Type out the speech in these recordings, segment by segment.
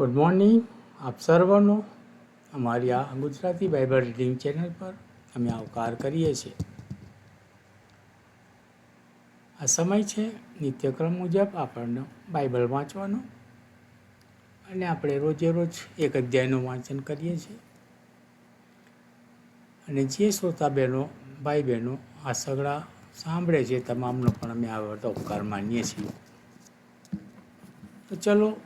Good morning આપ સર્વનો અમારી આ ગુજરાતી બાઇબલ રીડિંગ ચેનલ પર અમે આવકાર કરીએ છીએ. આ સમય છે, નિત્યક્રમ મુજબ આપણને બાઇબલ વાંચવાનો. અને આપણે રોજે રોજ એક અધ્યાયનું વાંચન કરીએ છીએ. અને જે શ્રોતા બહેનો ભાઈ બહેનો આ સગડા સાંભળે છે તમામનો પણ અમે આ ઉપકાર માનીએ છીએ. તો ચલો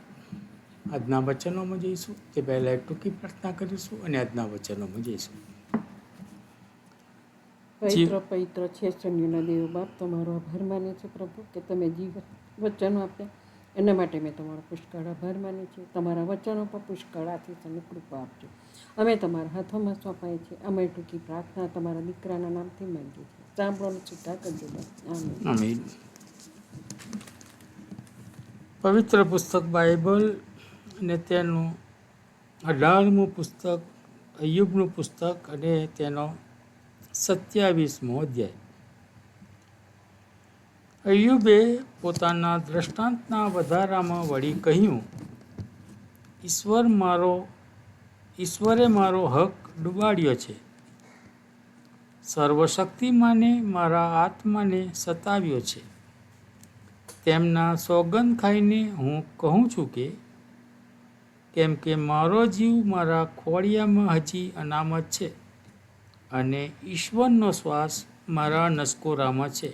આજના વચનોમાં જઈશું તે પહેલાં એક ટૂંકી પ્રાર્થના કરીશું અને આજના વચનોમાં જઈશું. પવિત્ર પવિત્ર છે શનિના દેવ બાપ તમારો આભાર માને છે પ્રભુ કે તમે જે વચનો આપ્યા એના માટે મેં તમારો પુષ્કળ આભાર માન્યો છે. તમારા વચનો પર પુષ્કળ આથી તમે કૃપા આપજો. અમે તમારા હાથોમાં સોંપાય છે. અમે ટૂંકી પ્રાર્થના તમારા દીકરાના નામથી માંગીએ છીએ. સાંભળોને છૂટા કરજો આમીન. પવિત્ર પુસ્તક બાઇબલ અને તેનું અઢારમું પુસ્તક અયુબનું પુસ્તક અને તેનો સત્યાવીસમો અધ્યાય. અયુબે પોતાના દ્રષ્ટાંતના વધારામાં વળી કહ્યું, ઈશ્વર મારો, ઈશ્વરે મારો હક ડૂબાડ્યો છે. સર્વશક્તિમાને મારા આત્માને સતાવ્યો છે. તેમના સોગંદ ખાઈને હું કહું છું કે કેમ કે મારો જીવ મારા ખોળિયામાં હજી અનામત છે અને ઈશ્વરનો શ્વાસ મારા નસકોરામાં છે.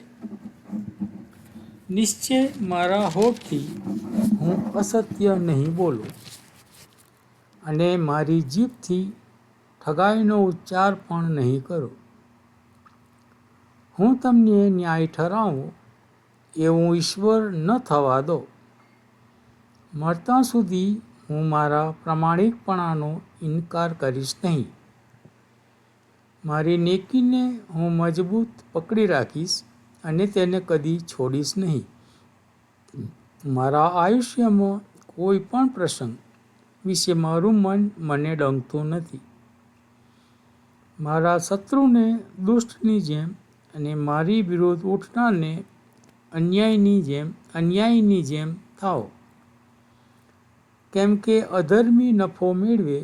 નિશ્ચય મારા હોઠથી હું અસત્ય નહીં બોલું અને મારી જીભથી ઠગાઈનો ઉચ્ચાર પણ નહીં કરું. હું તમને ન્યાય ઠરાવું એવું ઈશ્વર ન થવા દો. મળતા સુધી હું મારા પ્રામાણિકપણાનો ઇનકાર કરીશ નહીં. મારી નેકીને હું મજબૂત પકડી રાખીશ અને તેને કદી છોડીશ નહીં. મારા આયુષ્યમાં કોઈ પણ પ્રસંગ વિશે મારું મન મને ડંગતું નથી. મારા શત્રુને દુષ્ટની જેમ અને મારી વિરોધ ઉઠનારને અન્યાયની જેમ અન્યાયની જેમ થાઓ. કેમ કે અધર્મી નફો મેળવે,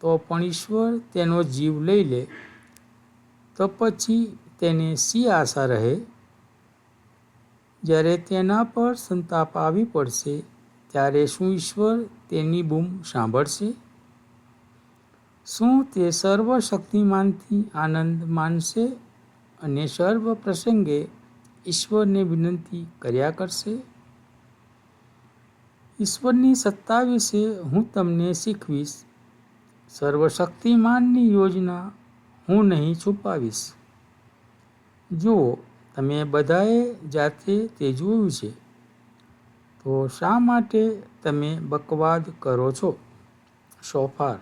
તો પણ ઈશ્વર તેનો જીવ લઈ લે. તો પછી તેને સી આશા રહે? જ્યારે તેના પર સંતાપ આવી પડશે, ત્યારે શું ઈશ્વર તેની બૂમ સાંભળશે? શું તે સર્વશક્તિમાનથી આનંદ માનશે અને સર્વ પ્રસંગે ઈશ્વરને વિનંતી કર્યા કરશે? ઈશ્વરની સત્તા વિશે હું તમને શીખવીશ. સર્વશક્તિમાનની યોજના હું નહીં છુપાવીશ. જુઓ, તમે બધાએ જાતે તે જોયું છે. તો શા માટે તમે બકવાદ કરો છો? સોફાર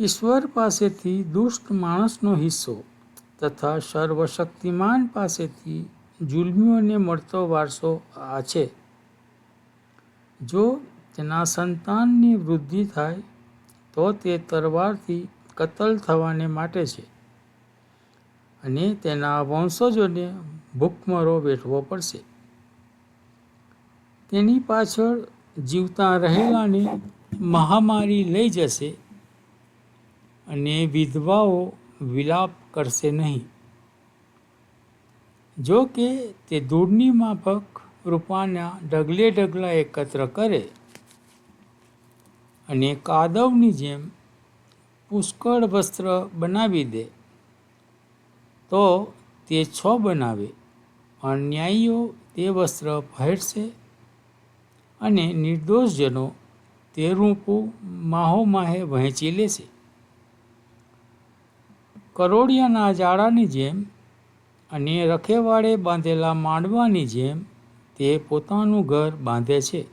ઈશ્વર પાસેથી દુષ્ટ માણસનો હિસ્સો તથા સર્વશક્તિમાન પાસેથી જુલમીઓને મળતો વારસો આ છે. જો તેના સંતાનની વૃદ્ધિ થાય, તો તે તરવારથી કતલ થવાને માટે છે અને તેના વંશજોને ભૂખમરો વેઠવો પડશે. તેની પાછળ જીવતા રહેલાને મહામારી લઈ જશે અને વિધવાઓ વિલાપ કરશે નહીં. જો કે તે દૂરની માફક રૂપાના ઢગલે ઢગલા એકત્ર કરે અને કાદવની જેમ પુષ્કળ વસ્ત્ર બનાવી દે, તો તે છ બનાવે. પણ ન્યાયીઓ તે વસ્ત્ર પહેરશે અને નિર્દોષજનો તે રૂપું માહો માહે વહેંચી લેશે. કરોડિયાના જાળાની જેમ અને રખેવાળે બાંધેલા માંડવાની જેમ તે પોતાનું ઘર બાંધે છે.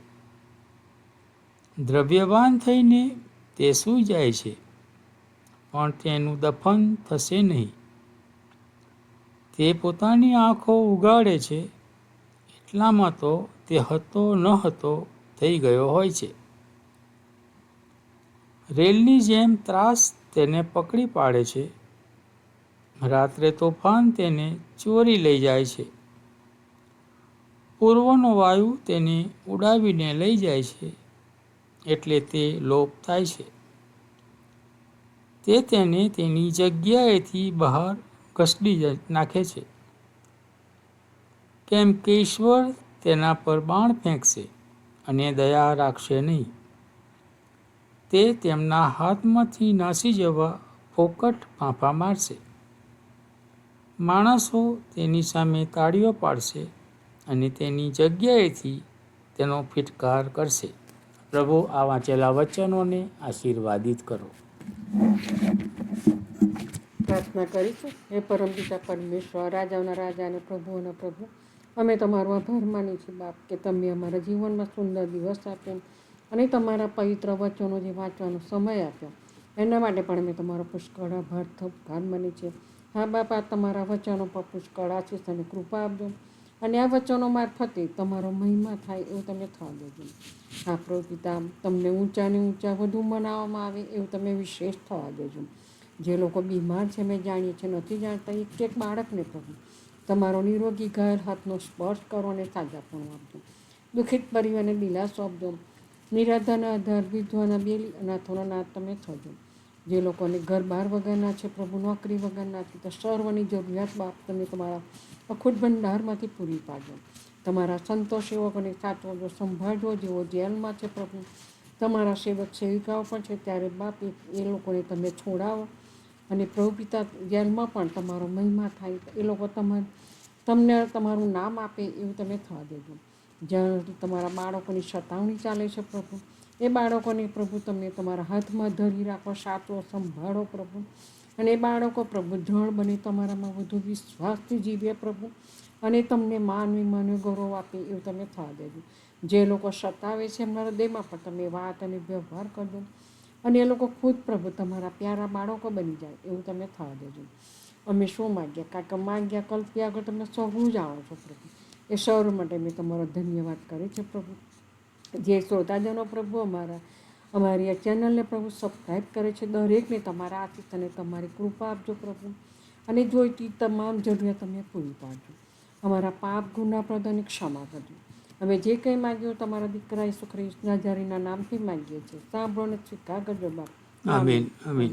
દ્રવ્યવાન થઈને તે સૂઈ જાય છે, પણ તેનું દફન થશે નહીં. તે પોતાની આંખો ઉગાડે છે, એટલામાં તો તે હતો ન હતો થઈ ગયો હોય છે. રેલની જેમ ત્રાસ તેને પકડી પાડે છે. રાત્રે તોફાન તેને ચોરી લઈ જાય છે. પૂર્વનો વાયુ તેને ઉડાવીને લઈ જાય છે, એટલે તે લોપ થાય છે. તે તેને તેની જગ્યાએથી બહાર ઘસડી નાખે છે. કેમ કે ઈશ્વર તેના પર બાણ ફેંકશે અને દયા રાખશે નહીં. તે તેમના હાથમાંથી નાસી જવા ફોકટ ફાંફા મારશે. માણસો તેની સામે તાળીઓ પાડશે અને તેની જગ્યાએથી તેનો ફિટકાર કરશે. પ્રભુ, આ વાંચેલા વચનોને આશીર્વાદિત કરો. પ્રાર્થના કરીશું. હે પરમપિતા પરમેશ્વર, રાજાઓના રાજા અને પ્રભુઓના પ્રભુ, અમે તમારો આભાર માની છીએ બાપ, કે તમે અમારા જીવનમાં સુંદર દિવસ આપ્યો અને તમારા પવિત્ર વચનો જે વાંચવાનો સમય આપ્યો. એના માટે પણ અમે તમારો પુષ્કળ આભાર આભાર માની છીએ. હા બાપ તમારા વચનો પર પુષ્કળ આશીષ અને કૃપા આપજો. અને આ વચનો મારફતે તમારો મહિમા થાય એવું તમે થવા દેજો. હા પિતા તમને ઊંચાને ઊંચા વધુ મનાવવામાં આવે એવું તમે વિશેષ થવા દેજો. જે લોકો બીમાર છે, મેં જાણીએ છીએ, નથી જાણતા, એક એક બાળકને પ્રભુ, તમારો નિરોગી ઘર, હાથનો સ્પર્શ કરો અને તાજાપણું આપજો. દુઃખિત પરિવારને દિલાસો આપજો નિરાધાના આધાર, વિધવાના બેલી, અનાથોના નાથ તમે થજો જે લોકોને ઘર બહાર વગરના છે, પ્રભુ નોકરી વગરના છે, તો સર્વની જરૂરિયાત બાપ તમે તમારા અખૂટ ભંડારમાંથી પૂરી પાડજો. તમારા સંતો સેવકોને સાચવજો, સંભાળજો, જેઓ જેલમાં છે પ્રભુ. તમારા સેવક સેવિકાઓ પણ છે, ત્યારે બાપ એ લોકોને તમે છોડાવો. અને પ્રભુ પિતા જેલમાં પણ તમારો મહિમા થાય, એ લોકો તમારે તમને તમારું નામ આપે એવું તમે થવા દેજો. જ્યાં તમારા બાળકોની સતાવણી ચાલે છે પ્રભુ એ બાળકોને પ્રભુ તમે તમારા હાથમાં ધરી રાખો, સાચવો, સંભાળો પ્રભુ. અને એ બાળકો પ્રભુ દ્રઢ બને, તમારામાં વધુ વિશ્વાસથી જીવે પ્રભુ. અને તમને માનવી માનવી ગૌરવ આપે એવું તમે થવા દેજો. જે લોકો સતાવે છે એમના હૃદયમાં પણ તમે વાત અને વ્યવહાર કરજો. અને એ લોકો ખુદ પ્રભુ તમારા પ્યારા બાળકો બની જાય એવું તમે થવા દેજો. અમે શું માગ્યા કાંઈક માગ્યા, કલ્પ્યા આગળ તમે સૌ જાણો છો પ્રભુ. એ સૌર માટે મેં તમારો ધન્યવાદ કરે છે પ્રભુ. જે શ્રોતાજનો પ્રભુ અમારા, અમારી આ ચેનલને પ્રભુ સબસ્ક્રાઈબ કરે છે દરેકને તમારા આશીષ અને તમારી કૃપા આપજો પ્રભુ. અને જોઈતી તમામ જરૂરિયાત તમે પૂરી પાડજો. અમારા પાપ, ગુના પ્રદાને ક્ષમા કરજો. અમે જે કંઈ માગ્યું તમારા દીકરા ઈસુ ખ્રિસ્ત નામથી માગીએ છીએ, સાંભળો અને સ્વીકાર કરજો બાપ. આમીન આમીન.